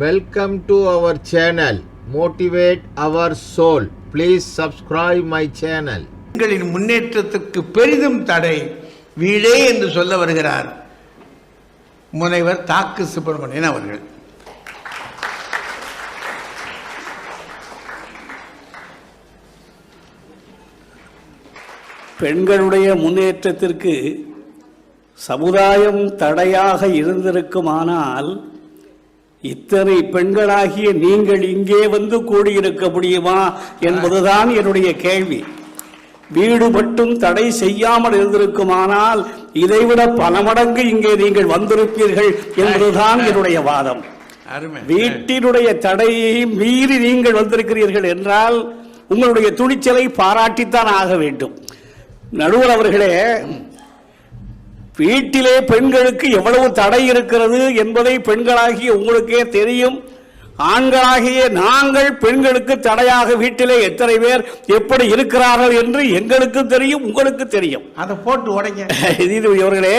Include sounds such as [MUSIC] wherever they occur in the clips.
Welcome to our channel. Motivate Our Soul. Please subscribe my channel. பெண்களின் முன்னேற்றத்திற்கு பெரிதும் தடை. வீடே என்று சொல்ல வருகிறார் முனைவர் தாக்கு சுப்பிரமணியன் அவர்கள். பெண்களுடைய முன்னேற்றத்திற்கு சமுதாயம் தடையாக இருந்திருக்குமானால் இத்தனை பெண்களாகிய நீங்கள் இங்கே வந்து கூடியிருக்க முடியுமா என்பதுதான் என்னுடைய கேள்வி. வீடு மட்டும் தடை செய்யாமல் இருந்திருக்குமானால் இதைவிட பல மடங்கு இங்கே நீங்கள் வந்திருப்பீர்கள் என்பதுதான் என்னுடைய வாதம். வீட்டினுடைய தடையை மீறி நீங்கள் வந்திருக்கிறீர்கள் என்றால் உங்களுடைய துணிச்சலை பாராட்டித்தான் ஆக வேண்டும். நடுவர் அவர்களே வீட்டிலே பெண்களுக்கு எவ்வளவு தடை இருக்கிறது என்பதை பெண்களாகிய உங்களுக்கே தெரியும். ஆண்களாகிய நாங்கள் பெண்களுக்கு தடையாக வீட்டிலே எத்தனை பேர் எப்படி இருக்கிறார்கள் என்று எங்களுக்கு தெரியும் உங்களுக்கு தெரியும். அதை போட்டு உடைங்க. [LAUGHS] இது இவர்களே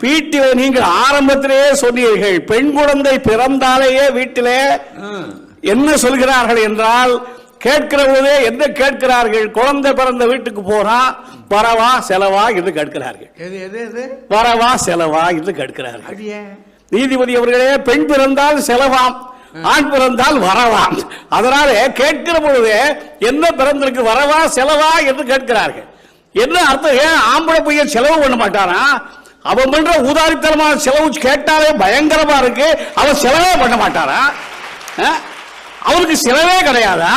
வீட்டிலே நீங்கள் ஆரம்பத்திலேயே சொன்னீர்கள் பெண் குழந்தை பிறந்தாலேயே வீட்டிலே. என்ன சொல்கிறார்கள் என்றால் கேட்கிற போதே என்ன கேட்கிறார்கள்? குழந்தை பிறந்த வீட்டுக்கு போறா வரவா செலவா என்று கேட்கிறார்கள். எது எது எது? வரவா செலவா என்று கேட்கிறார்கள். நீதிபதி அவர்களே பெண் பிறந்தால் செலவாம் ஆண் பிறந்தால் வரவாம். அதனால கேட்கிற பொழுதே என்ன பிறந்திருக்கு வரவா செலவா என்று கேட்கிறார்கள். என்ன அர்த்தம்? ஏன் ஆம்பளை பையன் செலவு பண்ண மாட்டானா? அவன் பண்ற ஊதாரித்தனமான செலவு கேட்டாலே பயங்கரமா இருக்கு. அவன் செலவே பண்ண மாட்டானா? அவருக்கு செலவே கிடையாதா?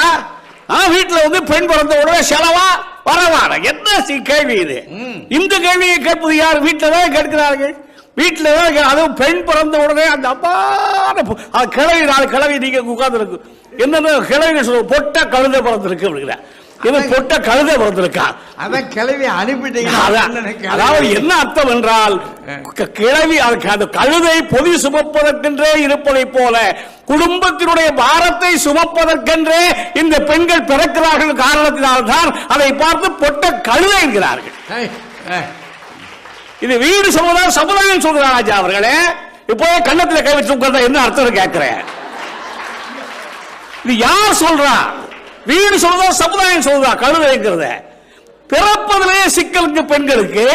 வீட்டுல வந்து பெண் பிறந்த உடனே செலவா? வரவான என்ன கேள்வி இது? இந்த கேள்வியை கேட்பது யார்? வீட்டில் தான் கேட்கிறார்கள். வீட்டில் தான் அதுவும் பெண் பிறந்த உடனே அந்த அப்பான பொ- அது கிளவி நாலு கிளவி நீங்க உட்கார்ந்து இருக்கு என்னன்னு கிளவி சொல்ல பொட்ட கழுதை பிறந்திருக்கு அப்படிங்கிற. இது பொட்ட கழுதை பிறந்திருக்கா. அதான். கிளவி கிளவி. அதாவது என்ன அர்த்தம் என்றால் க- கிழவி அது- அது கழுதை பொதி சுமப்பதற்கென்றே இருப்பதை போல குடும்பத்தினுடைய பாரத்தை சுமப்பதற்கென்றே இந்த பெண்கள் பிறக்கிறார்கள் காரணத்தினால்தான் அதை பார்த்து பொட்ட கழுதை என்கிறார்கள். இது வீடு சொல்வதா சமுதாயம் சொல்றா ராஜா அவர்களே. இப்போ கண்ணத்துல கை வச்சு உட்கார்ந்தா என்ன அர்த்தம் கேட்கிறேன் இது யார் சொல்றா? வீடு சொல்றதா சமுதாயம் சொல்றதா கழுதைங்கிறத பிறப்பதிலே சிக்கலுக்கு பெண்களுக்கு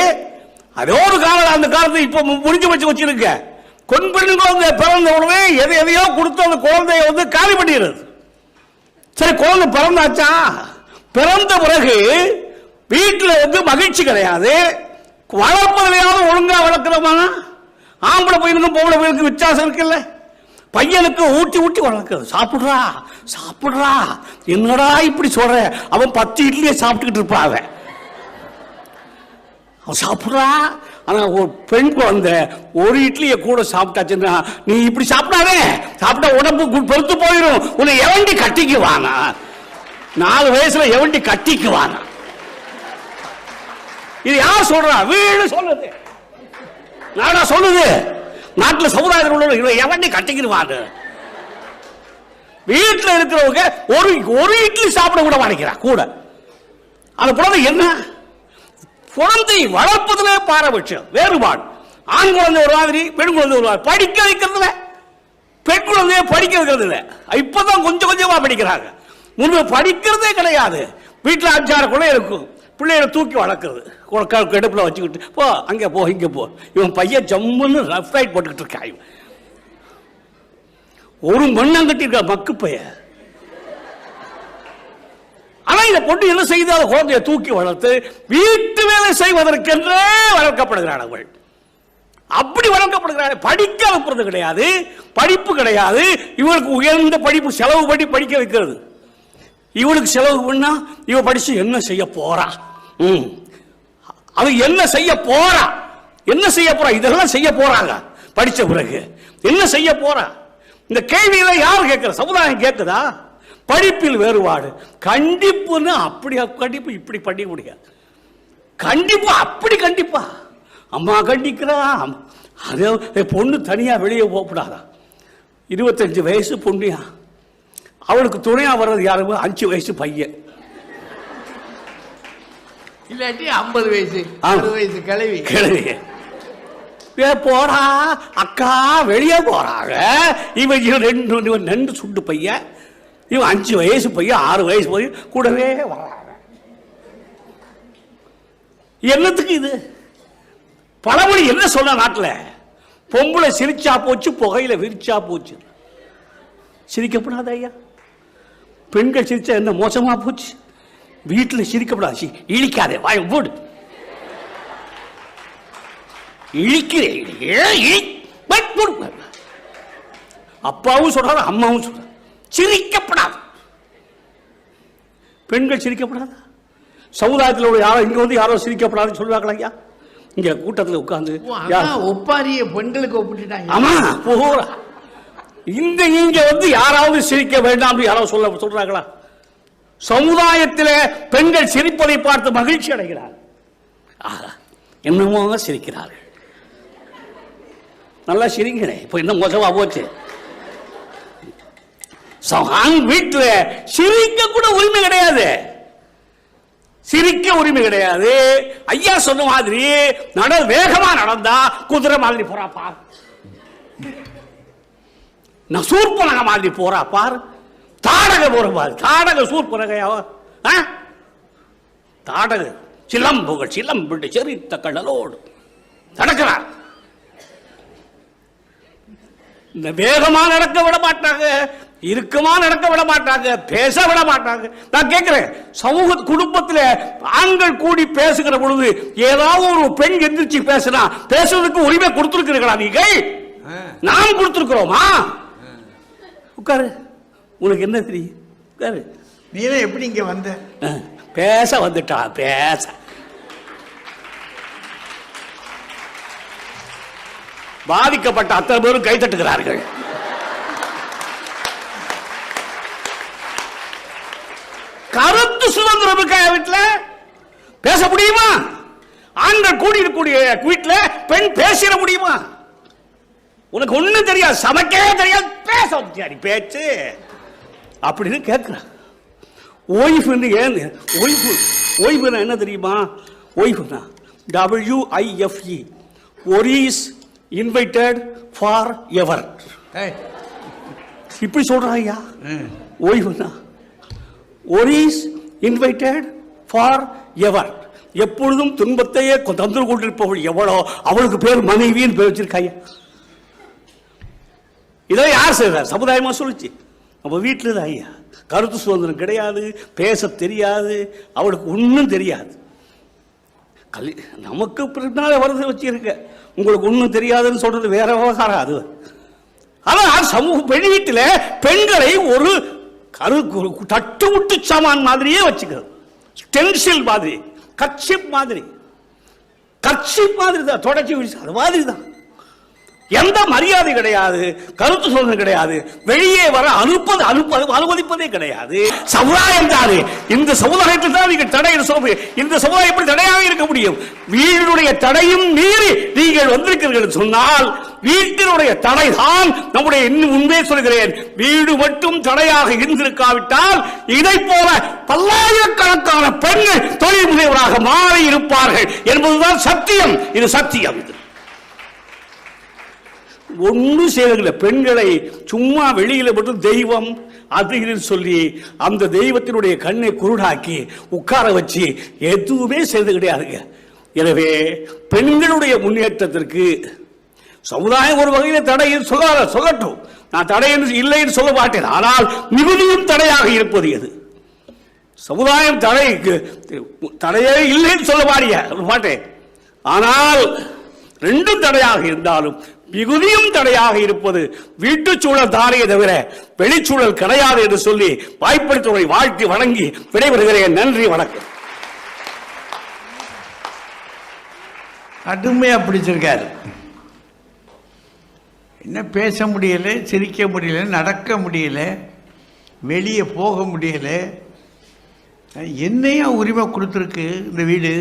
அதே ஒரு காலம் அந்த காலத்தை இப்ப முடிஞ்சு வச்சு வச்சிருக்க. கொன் பெண் குழந்தை பிறந்த உடனே எதை எதையோ கொடுத்து அந்த குழந்தைய வந்து காலி பண்ணிடுறது. சரி குழந்தை பிறந்தாச்சா? பிறந்த பிறகு வீட்டில் வந்து மகிழ்ச்சி கிடையாது. வளர்ப்பதிலையாவது ஒழுங்கா வளர்க்கிறோமா? ஆம்பளை பையனுக்கும் பொம்பளை பையனுக்கும் வித்தியாசம் இருக்குல்ல. பையனுக்கு ஊட்டி ஊட்டி வளர்க்க சாப்பிடுறா சாப்பிட்றா. என்னடா இப்படி சொல்ற? அவன் பத்து இட்லியை சாப்பிட்டுக்கிட்டு இருப்பான் அவன். அவன் சாப்பிட்றா. ஆனா ஒரு பெண் குழந்தை ஒரு இட்லியை கூட சாப்பிட்டாச்சுன்னா நீ இப்படி சாப்பிடாதே. சாப்பிட்டா உடம்பு பொறுத்து போயிடும் உன்னை எவண்டி கட்டிக்குவானா? நாலு வயசுல எவண்டி கட்டிக்குவானா? இது யார் சொல்றா? வீடு சொல்லுது. நானா சொல்லுது? நாட்டுல சமுதாயத்தில் உள்ள இவன் எவண்டி கட்டிக்கிடுவாரு வீட்டுல இருக்கிறவங்க ஒரு ஒரு இட்லி சாப்பிட கூட மாட்டேங்கிறான் கூட. அந்த குழந்தை என்ன? குழந்தை வளர்ப்பதிலே பாரபட்சம் வேறுபாடு. ஆண் குழந்தை ஒரு மாதிரி பெண் குழந்தை ஒரு மாதிரி. படிக்க வைக்கிறதுல பெண் குழந்தைய படிக்க வைக்கிறது இல்லை இப்பதான் கொஞ்சம் கொஞ்சமா படிக்கிறாங்க. முன்பு படிக்கிறதே கிடையாது. வீட்டில் அஞ்சாறு குழந்தை இருக்கும். பிள்ளைகளை தூக்கி வளர்க்குறது. கெடுப்புல வச்சுக்கிட்டு போ அங்கே போ இங்கே போ. இவன் பையன் ஜம்முன்னு ரஃப் ரைட் போட்டுக்கிட்டு இருக்கான் இவன். ஒரு மண்ணம் கட்டியிருக்கா மக்கு பையன் ஆனா இந்த பொண்ணு என்ன செய்து? குழந்தைய குழந்தையை தூக்கி வளர்த்து வீட்டு வேலை செய்வதற்கென்றே வளர்க்கப்படுகிறான் அவள். அப்படி வளர்க்கப்படுகிறாள். படிக்க வைப்பது கிடையாது படிப்பு கிடையாது. இவளுக்கு உயர்ந்த படிப்பு செலவு பண்ணி படிக்க வைக்கிறது. இவளுக்கு செலவு பண்ணா இவ படிச்சு என்ன செய்ய போறா? ம். அவ என்ன செய்ய போறா? என்ன செய்ய போறா? இதெல்லாம் செய்ய போறாங்க. படிச்ச பிறகு என்ன செய்ய போறா? இந்த கேள்வியில யார் கேட்கிற? சமுதாயம் கேட்குதா படிப்பில் வேறுபாடு. கண்டிப்புன்னு அப்படி கண்டிப்பு இப்படி படிக்க முடியாது கண்டிப்பு அப்படி கண்டிப்பா. அம்மா கண்டிக்கிறா. அது என் பொண்ணு தனியா வெளியே போகக்கூடாதா இருபத்தஞ்சு வயசு பொண்ணியா? அவளுக்கு துணையா வர்றது யாரு? அஞ்சு வயசு பையன். இல்லாட்டி ஐம்பது வயசு. அறுபது வயசு கிளவி கிழவி. போடா அக்கா வெளியே போறாங்க. இவன் இவன் ரெண்டு இவன் ரெண்டு சுண்டு பையன். இவன் அஞ்சு வயசு பையன் ஆறு வயசு பையன் கூடவே வராங்க. என்னத்துக்கு இது? பழமொழி என்ன சொல்ற நாட்டுல? பொம்பளை சிரிச்சா போச்சு புகையில விரிச்சா போச்சு. சிரிக்கப்படாத ஐயா. பெண்கள் சிரிச்சா என்ன மோசமா போச்சு? வீட்டுல சிரிக்கப்படாது இழிக்காதே வாய் போடு இழிக்கிறேன். அப்பாவும் சொல்றாரு அம்மாவும் சொல்றாரு. சிரிக்கப்படாது. பெண்கள் சிரிக்கப்படாதா? சமுதாயத்தில் உள்ள யாரோ இங்க வந்து யாரோ சிரிக்கப்படாதுன்னு சொல்லுவாங்களா ஐயா? இங்க கூட்டத்தில் அதான் ஒப்பாரிய பெண்களுக்கு ஒப்பிட்டுட்டாங்க. ஆமா போறா இந்த இங்க வந்து யாராவது சிரிக்க வேண்டாம் யாராவது சொல்ல சொல்றாங்களா? சமுதாயத்தில் பெண்கள் சிரிப்பதை பார்த்து மகிழ்ச்சி அடைகிறார் என்னமோ சிரிக்கிறார்கள். நல்லா சிரிங்களே இப்ப என்ன மோசமா போச்சு? வீட்டில் வீட்டுல சிரிக்க கூட உரிமை கிடையாது. சிரிக்க உரிமை கிடையாது. ஐயா சொன்ன மாதிரி நட வேகமா நடந்தா குதிரை மாதிரி போறாப்பா நான் சூர்பனக மாதிரி போறா பார். தாடக போற பாரு தாடக சூர்பனகையாவா? தாடக சிலம்புகள் சிலம்பிட்டு செறித்த கடலோடு நடக்கிறார். இந்த வேகமா நடக்க விட மாட்டாங்க இறுக்கமா நடக்க விட மாட்டாங்க பேச விட மாட்டாங்க. நான் கேட்கிறேன் சமூக குடும்பத்துல ஆண்கள் கூடி பேசுகிற பொழுது ஏதாவது ஒரு பெண் எந்திரிச்சு பேசினா பேசுறதுக்கு உரிமை கொடுத்திருக்கிறீர்களா நீங்கள். நாம் கொடுத்திருக்கிறோமா? உட்காரு. உனக்கு என்ன தெரியும்? உட்காரு. நீலாம் எப்படி இங்க வந்த? பேச வந்துட்டா பேச. பாதிக்கப்பட்ட அத்தனை பேரும் கை தட்டுகிறார்கள். கருத்து சுதந்திரம் இருக்கா வீட்டுல பேச முடியுமா? ஆண்கள் கூடி இருக்கக்கூடிய வீட்டுல பெண் பேசிட முடியுமா? உனக்கு ஒண்ணும் தெரியாது சமைக்கவே தெரியாது பேச சரி பேச்சு. அப்படின்னு கேட்கிறான் ஓய்வுன்னு ஏன் ஓய்வு ஓய்வுனா என்ன தெரியுமா? ஓய்வுனா W I F E worries invited forever இப்படி சொல்றான் ஐயா. ஓய்வுனா ஒரீஸ் இன்வைட்டட் ஃபார் எவர் எப்பொழுதும் துன்பத்தையே தந்து கொண்டிருப்பவள் எவ்வளோ அவளுக்கு பேர் மனைவின்னு பேர் வச்சிருக்காங்க இதை யார் செய்றார் சமுதாயமா சொல்லுச்சு. நம்ம வீட்டில் தான் ஐயா. கருத்து சுதந்திரம் கிடையாது பேச தெரியாது அவளுக்கு ஒன்றும் தெரியாது. கல்வி நமக்கு பின்னால் வருது வச்சிருக்க. உங்களுக்கு ஒன்றும் தெரியாதுன்னு சொல்றது வேற விவகாரம் அது. ஆனால் சமூக பெண் வீட்டில் பெண்களை ஒரு கரு தட்டு முட்டு சாமான் மாதிரியே வச்சுக்கிறது. ஸ்டென்சில் மாதிரி கட்சிப் மாதிரி. கட்சிப் மாதிரி தான் தொடச்சி அது மாதிரி தான். எந்த மரியாதை கிடையாது கருத்து சொல்றது கிடையாது வெளியே வர அனுப்பது அனுப்பது அனுமதிப்பதே கிடையாது. சமுதாயம் தானே இந்த சமுதாயத்தில் தான் நீங்கள் தடை சொல்ல இந்த சமுதாயம் எப்படி தடையாக இருக்க முடியும்? வீடுடைய தடையும் மீறி நீங்கள் வந்திருக்கிறீர்கள் சொன்னால் வீட்டினுடைய தடை தான் நம்முடைய இன்னும் முன்பே சொல்கிறேன். வீடு மட்டும் தடையாக இருந்திருக்காவிட்டால் இதை போல பல்லாயிரக்கணக்கான பெண்கள் தொழில் முனைவராக மாறி இருப்பார்கள் என்பதுதான் சத்தியம். இது சத்தியம். இது ஒன்றும் செய்யறதில்லை பெண்களை சும்மா வெளியில மட்டும் தெய்வம் அது இதுன்னு சொல்லி அந்த தெய்வத்தினுடைய கண்ணை குருடாக்கி உட்கார வச்சு எதுவுமே செய்து கிடையாதுங்க. எனவே பெண்களுடைய முன்னேற்றத்திற்கு சமுதாயம் ஒரு வகையில் தடை சொல்ல சொல்லட்டும். நான் தடை என்று இல்லை என்று சொல்ல மாட்டேன். ஆனால் மிகுதியும் தடையாக இருப்பது எது? சமுதாயம் தடைக்கு தடையே இல்லைன்னு சொல்ல மாட்டேன். ஆனால் ரெண்டும் தடையாக இருந்தாலும் மிகுதியும் தடையாக இருப்பது வீட்டு சூழல் தானே தவிர வெளிச்சூழல் கிடையாது என்று சொல்லி வாய்ப்படுத்துவதை வாழ்த்தி வணங்கி விடைபெறுகிறேன். நன்றி வணக்கம். கடுமையா பிடிச்சிருக்காரு. என்ன பேச முடியல சிரிக்க முடியல நடக்க முடியல வெளியே போக முடியல என்னையா உரிமை கொடுத்துருக்கு இந்த வீடு?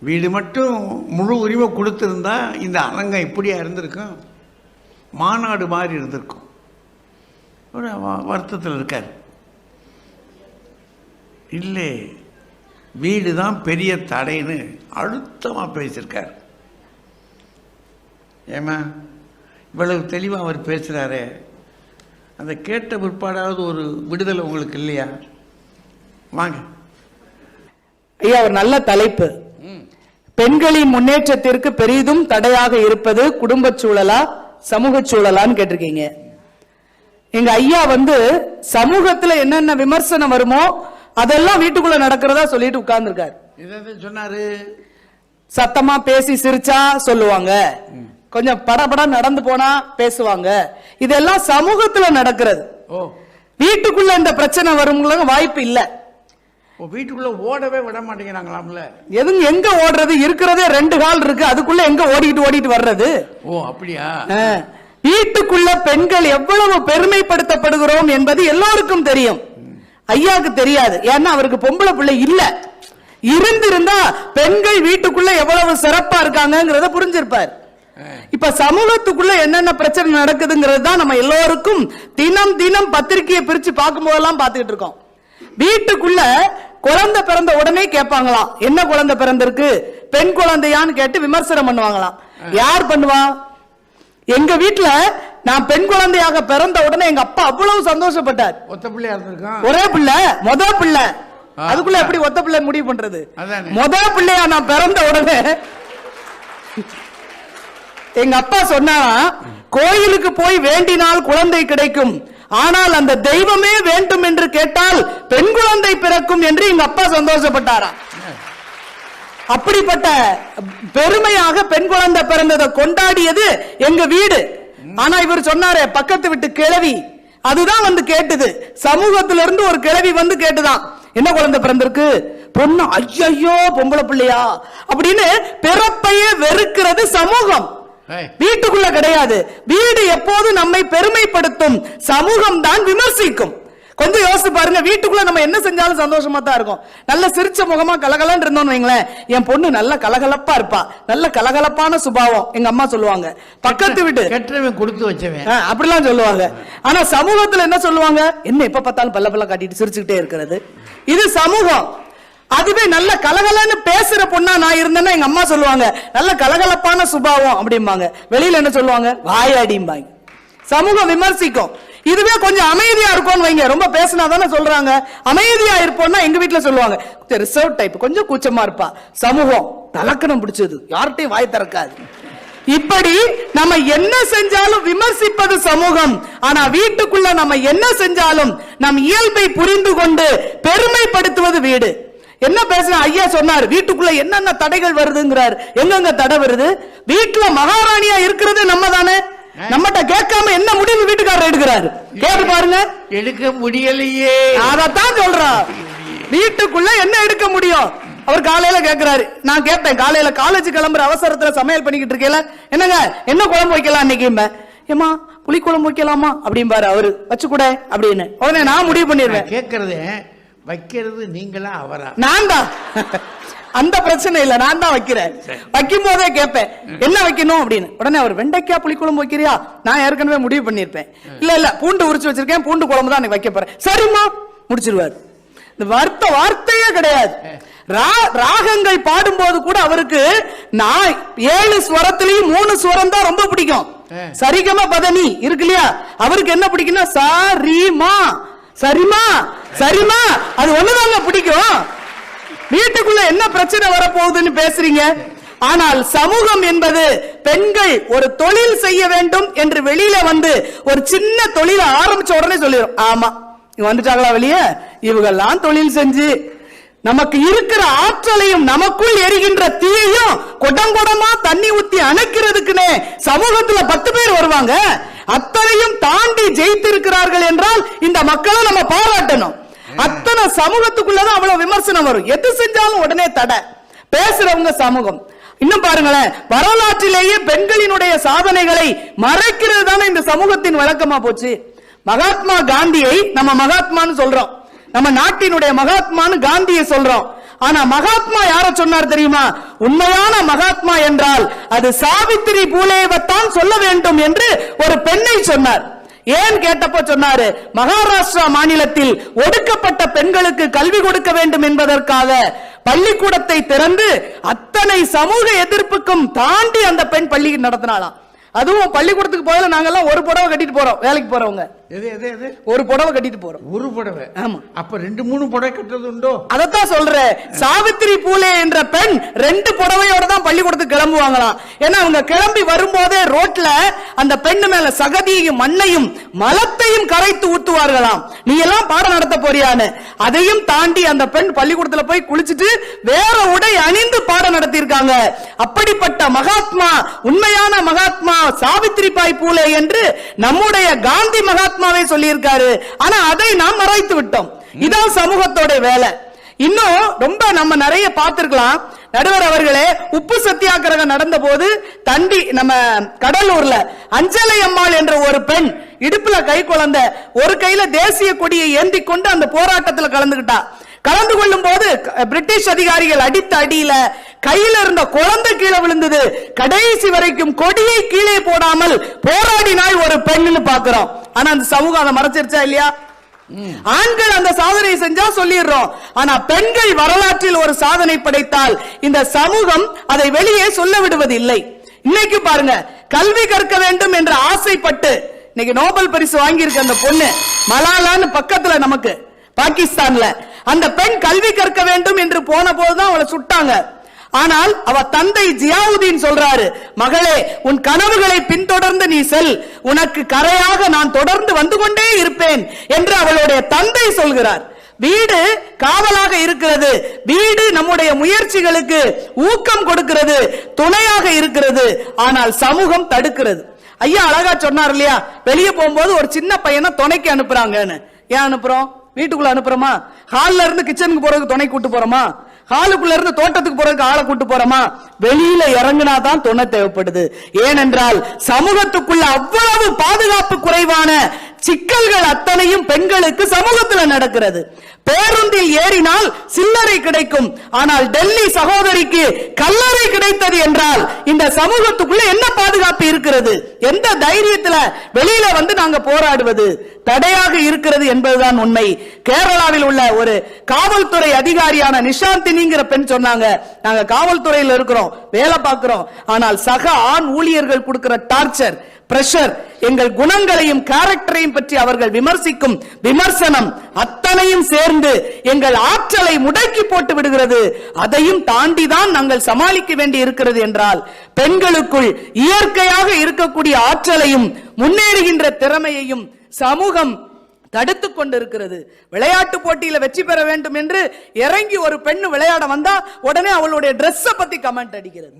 வீடு மட்டும் முழு உரிமை கொடுத்துருந்தா இந்த அரங்கம் இப்படியா இருந்திருக்கும்? மாநாடு மாதிரி இருந்திருக்கும். ஒரு வ- வருத்தத்தில் இருக்கார். இல்லை வீடு தான் பெரிய தடைன்னு அழுத்தமாக பேசியிருக்கார். ஏமா இவ்வளவு தெளிவாக அவர் பேசுகிறாரே அந்த கேட்ட பிற்பாடாவது ஒரு விடுதலை உங்களுக்கு இல்லையா? வாங்க. ஐயா ஒரு நல்ல தலைப்பு. பெண்களின் முன்னேற்றத்திற்கு பெரிதும் தடையாக இருப்பது குடும்ப சூழலா சமூக சூழலான்னு கேட்டிருக்கீங்க. எங்க ஐயா வந்து சமூகத்துல என்னென்ன விமர்சனம் வருமோ அதெல்லாம் வீட்டுக்குள்ள நடக்கிறதா சொல்லிட்டு உட்கார்ந்துருக்காரு. சொன்னாரு? சத்தமா பேசி சிரிச்சா சொல்லுவாங்க. கொஞ்சம் படபட நடந்து போனா பேசுவாங்க. இதெல்லாம் சமூகத்துல நடக்கிறது. வீட்டுக்குள்ள இந்த பிரச்சனை வரும்ல வாய்ப்பு இல்ல. வீட்டுக்குள்ள ஓடவே விட மாட்டேங்கிறாங்களாம்ல. எதுங்க எங்க ஓடுறது? இருக்கிறதே ரெண்டு கால் இருக்கு. அதுக்குள்ள எங்க ஓடிட்டு ஓடிட்டு வர்றது? ஓ அப்படியா. வீட்டுக்குள்ள பெண்கள் எவ்வளவு பெருமைப்படுத்தப்படுகிறோம் என்பது எல்லோருக்கும் தெரியும். ஐயாவுக்கு தெரியாது. ஏன்னா அவருக்கு பொம்பளை பிள்ளை இல்ல. இருந்திருந்தா பெண்கள் வீட்டுக்குள்ள எவ்வளவு சிறப்பா இருக்காங்கங்கிறத புரிஞ்சிருப்பார். இப்ப சமூகத்துக்குள்ள என்னென்ன பிரச்சனை நடக்குதுங்கிறது தான் நம்ம எல்லோருக்கும் தினம் தினம் பத்திரிக்கையை பிரிச்சு பார்க்கும் போதெல்லாம் பார்த்துக்கிட்டு இருக்கோம். வீட்டுக்குள்ள குழந்தை பிறந்த உடனே கேட்பாங்களாம் என்ன குழந்தை பிறந்திருக்கு? பெண் குழந்தையான்னு கேட்டு விமர்சனம் பண்ணுவாங்களாம். யார் பண்ணுவா? எங்க வீட்டுல நான் பெண் குழந்தையாக பிறந்த உடனே எங்க அப்பா அவ்வளவு சந்தோஷப்பட்டார். ஒத்த பிள்ளையா இருந்திருக்கான்? ஒரே பிள்ளை முத பிள்ளை. அதுக்குள்ள எப்படி ஒத்த பிள்ளை முடிவு பண்றது. முத பிள்ளையா நான் பிறந்த உடனே. எங்க அப்பா சொன்னாரா கோயிலுக்கு போய் வேண்டினால் குழந்தை கிடைக்கும். ஆனால் அந்த தெய்வமே வேண்டும் என்று கேட்டால் பெண் குழந்தை பிறக்கும் என்று எங்க அப்பா சந்தோஷப்பட்டாரா? அப்படிப்பட்ட பெருமையாக பெண் குழந்தை பிறந்ததை கொண்டாடியது எங்க வீடு. ஆனா இவர் சொன்னாரே பக்கத்து வீட்டு கிழவி. அதுதான் வந்து கேட்டுது. சமூகத்துல இருந்து ஒரு கிழவி வந்து கேட்டுதான். என்ன குழந்தை பிறந்திருக்கு? பொண்ணு ஐயோ பொம்பளை பிள்ளையா? அப்படின்னு பிறப்பையே வெறுக்கிறது சமூகம். வீட்டுக்குள்ள கிடையாது. வீடு எப்போது நம்மை பெருமைப்படுத்தும்? சமூகம் தான் விமர்சிக்கும். கொஞ்சம் யோசிச்சு பாருங்க வீட்டுக்குள்ள நம்ம என்ன செஞ்சாலும் சந்தோஷமா தான் இருக்கும். நல்ல சிரிச்ச முகமா கலகலன்னு இருந்தோம்னு வைங்களேன் என் பொண்ணு நல்ல கலகலப்பா இருப்பா. நல்ல கலகலப்பான சுபாவம் எங்க அம்மா சொல்லுவாங்க. பக்கத்து வீட்டு கெட்டவன் கொடுத்து வச்சவன். அப்படிலாம் சொல்லுவாங்க. ஆனா சமூகத்துல என்ன சொல்லுவாங்க? என்ன எப்ப பார்த்தாலும் பல்ல பல்ல காட்டிட்டு சிரிச்சுக்கிட்டே இருக்கிறது. இது சமூகம். அதுவே நல்ல கலகலன்னு பேசுற பொண்ணா நான் இருந்தேன்னா எங்க அம்மா சொல்லுவாங்க நல்ல கலகலப்பான சுபாவம் அப்படிம்பாங்க. வெளியில என்ன சொல்லுவாங்க? வாயாடிம்பாங்க. சமூகம் விமர்சிக்கும். இதுவே கொஞ்சம் அமைதியா இருக்கும்னு வைங்க. ரொம்ப பேசினா தானே சொல்றாங்க. அமைதியா இருப்போம்னா எங்க வீட்டுல சொல்லுவாங்க. ரிசர்வ் டைப் கொஞ்சம் கூச்சமா இருப்பா. சமூகம் தலக்கணம் பிடிச்சது. யார்கிட்டையும் வாய் திறக்காது. இப்படி நம்ம என்ன செஞ்சாலும் விமர்சிப்பது சமூகம். ஆனா வீட்டுக்குள்ள நம்ம என்ன செஞ்சாலும் நம் இயல்பை புரிந்து கொண்டு பெருமைப்படுத்துவது வீடு. என்ன பேசுற ஐயா சொன்னார் வீட்டுக்குள்ள என்னென்ன தடைகள் வருதுங்கிறார். எங்கெங்க தடை வருது? வீட்டுல மகாராணியா இருக்கிறது நம்ம தானே நம்மகிட்ட கேட்காம என்ன முடிவு வீட்டுக்காரர் எடுக்கிறாரு? கேட்டு பாருங்க. எடுக்க முடியலையே. அதத்தான் சொல்றான் வீட்டுக்குள்ள என்ன எடுக்க முடியும்? அவர் காலையில கேக்குறாரு. நான் கேட்பேன் காலையில காலேஜ் கிளம்புற அவசரத்துல சமையல் பண்ணிக்கிட்டு இருக்கேல என்னங்க என்ன குழம்பு வைக்கலாம் அன்னைக்கு ஏமா புளி குழம்பு வைக்கலாமா? அப்படிம்பாரு அவரு. வச்சு கூட அப்படின்னு. உடனே நான் முடிவு பண்ணிடுவேன். நான் கேட்கறது வைக்கிறது நீங்களா அவரா? நான் தான் அந்த பிரச்சனை இல்ல நான் தான் வைக்கிறேன். வைக்கும் போதே கேட்பேன் என்ன வைக்கணும் அப்படின்னு. உடனே அவர் வெண்டைக்காய் புளி குழம்பு வைக்கிறியா? நான் ஏற்கனவே முடிவு பண்ணிருப்பேன் இல்ல இல்ல பூண்டு உரிச்சு வச்சிருக்கேன் பூண்டு குழம்பு தான் அன்னைக்கு வைக்க போறேன். சரிம்மா முடிச்சிருவாரு. இந்த வார்த்தை வார்த்தையே கிடையாது. ராகங்கள் பாடும்போது கூட அவருக்கு நான் ஏழு ஸ்வரத்திலையும் மூணு ஸ்வரம் தான் ரொம்ப பிடிக்கும். சரிகம பதனி இருக்கு இல்லையா? அவருக்கு என்ன பிடிக்கும்னா சரிமா சரிமா சரிமா அது ஒண்ணுதாங்க பிடிக்கும். வீட்டுக்குள்ள என்ன பிரச்சனை வரப்போகுதுன்னு பேசுறீங்க? ஆனால் சமூகம் என்பது பெண்கள் ஒரு தொழில் செய்ய வேண்டும் என்று வெளியில வந்து ஒரு சின்ன தொழிலை ஆரம்பிச்ச உடனே சொல்லிடும் ஆமா இவங்க வந்துட்டாங்களா வெளியே? இவங்கெல்லாம் தொழில் செஞ்சு நமக்கு இருக்கிற ஆற்றலையும் நமக்குள் எரிகின்ற தீயையும் குடம் குடமா தண்ணி ஊத்தி அணைக்கிறதுக்குனே சமூகத்துல பத்து பேர் வருவாங்க. அத்தனையும் தாண்டி ஜெயித்திருக்கிறார்கள் என்றால் இந்த மக்களை நம்ம பாராட்டணும். அத்தனை சமூகத்துக்குள்ளதான் அவ்வளவு விமர்சனம் வரும். எது செஞ்சாலும் உடனே தடை. பேசுறவங்க சமூகம். இன்னும் பாருங்களேன் வரலாற்றிலேயே பெண்களினுடைய சாதனைகளை மறைக்கிறது தானே இந்த சமூகத்தின் வழக்கமா போச்சு. மகாத்மா காந்தியை நம்ம மகாத்மான்னு சொல்றோம். நம்ம நாட்டினுடைய மகாத்மான்னு காந்தியை சொல்றோம். ஆனா மகாத்மா யார சொன்னார் தெரியுமா? உண்மையான மகாத்மா என்றால் அது சாவித்திரி பூலேவத்தான் சொல்ல வேண்டும் என்று ஒரு பெண்ணை சொன்னார். ஏன் கேட்டப்ப சொன்னாரு மகாராஷ்டிரா மாநிலத்தில் ஒடுக்கப்பட்ட பெண்களுக்கு கல்வி கொடுக்க வேண்டும் என்பதற்காக பள்ளிக்கூடத்தை திறந்து அத்தனை சமூக எதிர்ப்புக்கும் தாண்டி அந்த பெண் பள்ளி நடத்தினாலாம் அதுவும் பள்ளிக்கூடத்துக்கு போதில் நாங்கெல்லாம் ஒரு புடவை கட்டிட்டு போறோம் வேலைக்கு போறவங்க. எது எது எது? ஒரு புடவை கட்டிட்டு போறோம். ஒரு புடவை? ஆமா. அப்ப ரெண்டு மூணு புடவை கட்டுறது உண்டோ? அதத்தான் சொல்றேன். சாவித்திரி பூலே என்ற பெண் ரெண்டு புடவையோட தான் பள்ளிக்கூடத்துக்கு கிளம்புவாங்களாம். ஏன்னா அவங்க கிளம்பி வரும்போதே ரோட்ல அந்த பெண்ணு மேல சகதியையும் மண்ணையும் மலத்தையும் கரைத்து ஊத்துவார்களாம். நீ எல்லாம் பாடம் நடத்த போறியான்னு. அதையும் தாண்டி அந்த பெண் பள்ளிக்கூடத்துல போய் குளிச்சுட்டு வேற உடை அணிந்து பாடம் நடத்தியிருக்காங்க. அப்படிப்பட்ட மகாத்மா உண்மையான மகாத்மா சாவித்திரி பாய் பூலே என்று நம்முடைய காந்தி மகாத்மாவே சொல்லியிருக்காரு. ஆனா அதை நாம் மறைத்து விட்டோம். இதான் சமூகத்தோட வேலை. இன்னும் ரொம்ப நம்ம நிறைய பார்த்திருக்கலாம். நடுவர் அவர்களே உப்பு சத்தியாகிரகம் நடந்த போது தண்டி நம்ம கடலூர்ல அஞ்சலை அம்மாள் என்ற ஒரு பெண் இடுப்புல கை குழந்தை ஒரு கையில தேசிய கொடியை ஏந்தி கொண்டு அந்த போராட்டத்துல கலந்துகிட்டா. கலந்து கொள்ளும் போது பிரிட்டிஷ் அதிகாரிகள் அடித்த அடியில கையில இருந்த குழந்தை கீழே விழுந்தது. கடைசி வரைக்கும் கொடியை கீழே போடாமல் போராடினாள் ஒரு பெண்ணுன்னு பாக்குறோம் ஆனா அந்த சமூகம் அதை மறைச்சிருச்சா இல்லையா? ஆண்கள் அந்த சாதனை செஞ்சா சொல்லிடுறோம். ஆனா பெண்கள் வரலாற்றில் ஒரு சாதனை படைத்தால் இந்த சமூகம் அதை வெளியே சொல்ல விடுவதில்லை. இன்னைக்கு பாருங்க கல்வி கற்க வேண்டும் என்று ஆசைப்பட்டு இன்னைக்கு நோபல் பரிசு வாங்கியிருக்க அந்த பொண்ணு மலாலான்னு பக்கத்துல நமக்கு பாகிஸ்தான்ல. அந்த பெண் கல்வி கற்க வேண்டும் என்று போன போதுதான் அவளை சுட்டாங்க. ஆனால் அவ தந்தை ஜியாவுதீன் சொல்றாரு மகளே உன் கனவுகளை பின்தொடர்ந்து நீ செல். உனக்கு கரையாக நான் தொடர்ந்து வந்து கொண்டே இருப்பேன் என்று அவளுடைய தந்தை சொல்கிறார். வீடு காவலாக இருக்கிறது. வீடு நம்முடைய முயற்சிகளுக்கு ஊக்கம் கொடுக்கிறது துணையாக இருக்கிறது. ஆனால் சமூகம் தடுக்கிறது. ஐயா அழகா சொன்னார் இல்லையா வெளியே போகும்போது ஒரு சின்ன பையனை துணைக்கு அனுப்புறாங்கன்னு. ஏன் அனுப்புறோம்? வீட்டுக்குள்ள அனுப்புறோமா? ஹால்ல இருந்து கிச்சனுக்கு போறதுக்கு துணை கூட்டு போறோமா? ஹாலுக்குள்ள இருந்து தோட்டத்துக்கு போறதுக்கு ஆளை கூட்டு போறோமா? வெளியில இறங்குனா தான் துணை தேவைப்படுது. ஏனென்றால் சமூகத்துக்குள்ள அவ்வளவு பாதுகாப்பு குறைவான சிக்கல்கள் அத்தனையும் பெண்களுக்கு சமூகத்துல நடக்கிறது. பேருந்தில் ஏறினால் சில்லறை கிடைக்கும். ஆனால் டெல்லி சகோதரிக்கு கல்லறை கிடைத்தது என்றால் இந்த சமூகத்துக்குள்ள என்ன பாதுகாப்பு இருக்கிறது? எந்த தைரியத்துல வெளியில வந்து நாங்க போராடுவது? தடையாக இருக்கிறது என்பதுதான் உண்மை. கேரளாவில் உள்ள ஒரு காவல்துறை அதிகாரியான நிஷாந்தினிங்கிற பெண் சொன்னாங்க. நாங்க காவல்துறையில் இருக்கிறோம் வேலை பார்க்கிறோம். ஆனால் சக ஆண் ஊழியர்கள் கொடுக்கிற டார்ச்சர் பிரஷர் எங்கள் குணங்களையும் கேரக்டரையும் பற்றி அவர்கள் விமர்சிக்கும் விமர்சனம் அத்தனையும் சேர்ந்து எங்கள் ஆற்றலை முடக்கி போட்டு விடுகிறது. அதையும் தாண்டிதான் நாங்கள் சமாளிக்க வேண்டி இருக்கிறது என்றால் பெண்களுக்குள் இயற்கையாக இருக்கக்கூடிய ஆற்றலையும் முன்னேறுகின்ற திறமையையும் சமூகம் தடுத்துக் கொண்டிருக்கிறது. விளையாட்டு போட்டியில வெற்றி பெற வேண்டும் என்று இறங்கி ஒரு பெண் விளையாட வந்தா உடனே அவளுடைய Dress பத்தி கமெண்ட் அடிக்கிறது.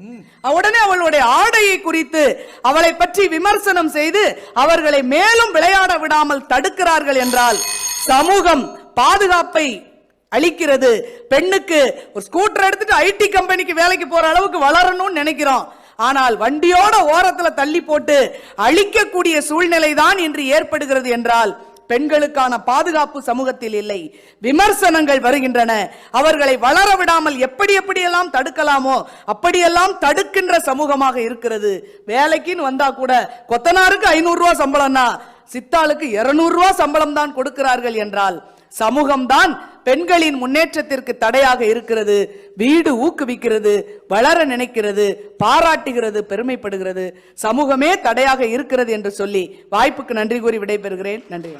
உடனே அவளுடைய ஆடையை குறித்து அவளை பற்றி விமர்சனம் செய்து அவர்களை மேலும் விளையாட விடாமல் தடுக்கிறார்கள் என்றால் சமூகம் பாதுகாப்பை அளிக்கிறது. பெண்ணுக்கு ஒரு ஸ்கூட்டர் எடுத்துட்டு ஐடி கம்பெனிக்கு வேலைக்கு போற அளவுக்கு வளரணும்னு நினைக்கிறோம். ஆனால் வண்டியோட ஓரத்துல தள்ளி போட்டு அழிக்கக்கூடிய சூழ்நிலை தான் இன்று ஏற்படுகிறது என்றால் பெண்களுக்கான பாதுகாப்பு சமூகத்தில் இல்லை. விமர்சனங்கள் வருகின்றன. அவர்களை வளர விடாமல் எப்படி எப்படியெல்லாம் தடுக்கலாமோ அப்படியெல்லாம் தடுக்கின்ற சமூகமாக இருக்கிறது. வேலைக்குன்னு வந்தா கூட கொத்தனாருக்கு ஐநூறு ரூபாய் சம்பளம்னா சித்தாளுக்கு இருநூறு சம்பளம் தான் கொடுக்கிறார்கள் என்றால் சமூகம்தான் பெண்களின் முன்னேற்றத்திற்கு தடையாக இருக்கிறது வீடு ஊக்குவிக்கிறது வளர நினைக்கிறது பாராட்டுகிறது பெருமைப்படுகிறது. சமூகமே தடையாக இருக்கிறது என்று சொல்லி வாய்ப்புக்கு நன்றி கூறி விடைபெறுகிறேன். நன்றி.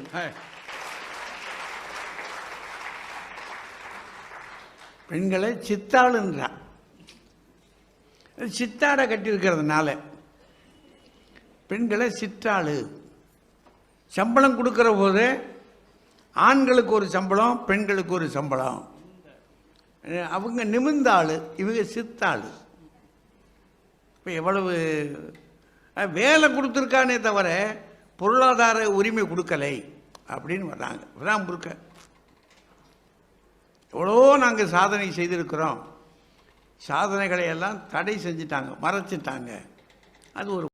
பெண்களை சித்தாளுன்றான் சித்தாடை கட்டியிருக்கிறதுனால பெண்களை சிற்றாளு. சம்பளம் கொடுக்கிற போது ஆண்களுக்கு ஒரு சம்பளம் பெண்களுக்கு ஒரு சம்பளம். அவங்க நிமிர்ந்தாள் இவங்க சித்தாள். இப்போ எவ்வளவு வேலை கொடுத்துருக்கானே தவிர பொருளாதார உரிமை கொடுக்கலை அப்படின்னு வர்றாங்க. வராம முறுக்க எவ்வளோ நாங்கள் சாதனை செய்திருக்கிறோம். சாதனைகளை எல்லாம் தடை செஞ்சிட்டாங்க மறைச்சிட்டாங்க. அது ஒரு